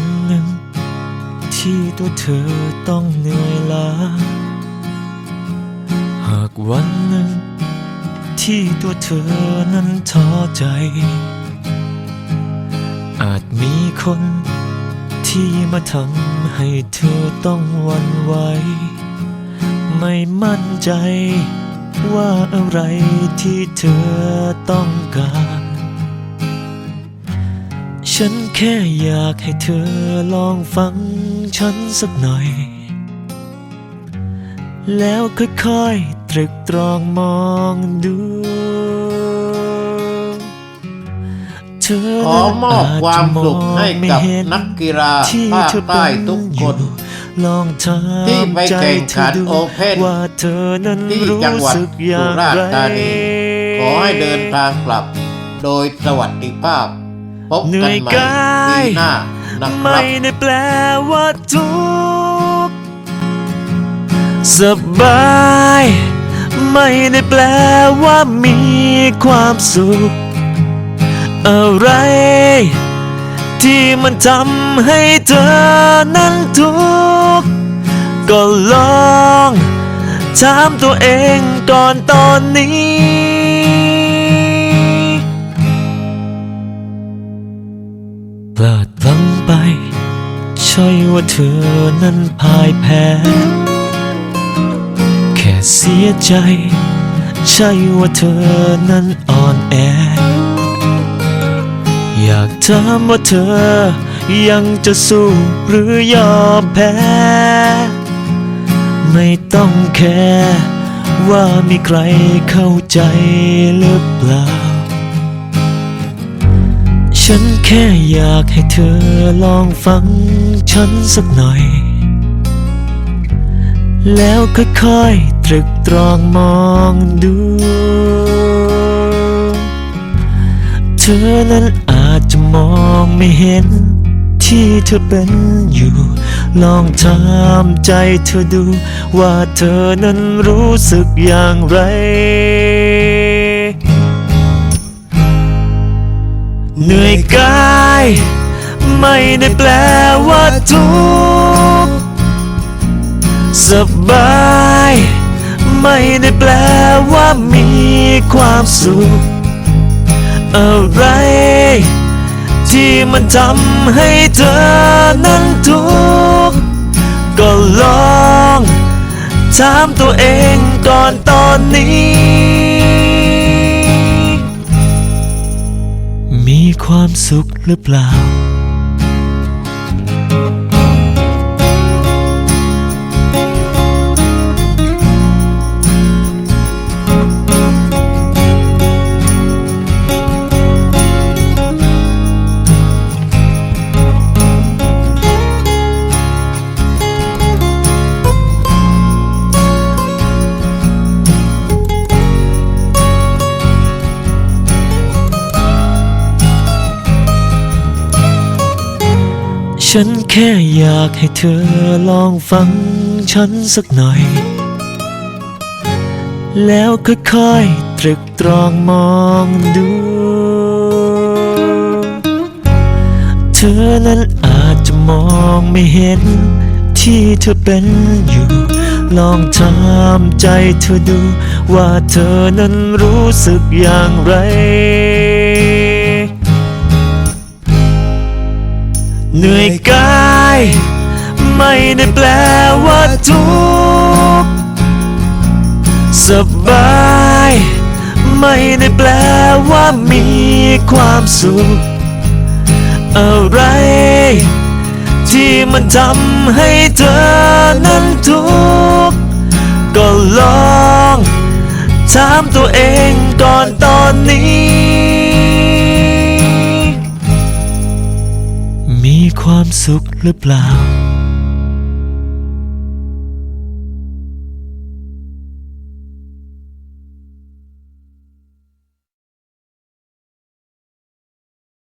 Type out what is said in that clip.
วันหนึ่ง ที่ตัวเธอต้องเหนื่อยล้า หากวันหนึ่ง ที่ตัวเธอนั้นท้อใจ อาจมีคนที่มาทำให้เธอต้องวันไหวไม่มั่นใจว่าอะไรที่เธอต้องการ ฉันแค่อยากให้เธอลองฟังฉันสักหน่อย แล้วค่อยๆตรึกตรองมองดู เธอขอมอบความสุขให้กับนักกีฬาที่ภาคเธอใต้ทุกคนอยู่ลองถามที่ไปแข่งขันใจธดูโอเพ่นว่าเธอนั้นที่รู้จังหวัดสึกอสุย่างราษฎไรร์ธานีขอให้เดินทางกลับโดยสวัสดิภาพ พบเหนื่กันอยใหม่กายปีหน้านะคไม่รับได้แปลว่าทุกสบาย ไม่ได้แปลว่ามีความสุข อะไร ที่มันทำให้เธอนั้นทุกข์ก็ลองถามตัวเองก่อนตอนนี้ เธอนั้นพ่ายแพ้ แค่เสียใจ ใช่ว่าเธอนั้นอ่อนแอ อยากถามว่าเธอยังจะสู้หรือยอมแพ้ ไม่ต้องแคร์ว่ามีใครเข้าใจหรือเปล่า ฉันแค่อยากให้เธอลองฟัง ฉันสักหน่อย แล้วค่อยๆตรึกตรองมองดู เธอนั้นอาจจะมองไม่เห็น ที่เธอเป็นอยู่ ลองถามใจเธอดู ว่าเธอนั้นรู้สึกอย่างไรเหนื่อยกาย ไม่ได้แปลว่าทุกสบาย ไม่ได้แปลว่ามีความสุข อะไร ที่มันทำให้เธอนั้นทุกข์ก็ลองถามตัวเองก่อนตอนนี้ มีความสุขหรือเปล่า ฉันแค่อยากให้เธอลองฟังฉันสักหน่อย แล้วค่อยๆตรึกตรองมองดู เธอนั้นอาจจะมองไม่เห็นที่เธอเป็นอยู่ ลองถามใจเธอดูว่าเธอนั้นรู้สึกอย่างไร ไม่ได้แปลว่าทุกสบาย ไม่ได้แปลว่ามีความสุข อะไร ที่มันทำให้เธอนั้นทุกข์ก็ลองถามตัวเองก่อนตอนนี้ มีความสุขหรือเปล่า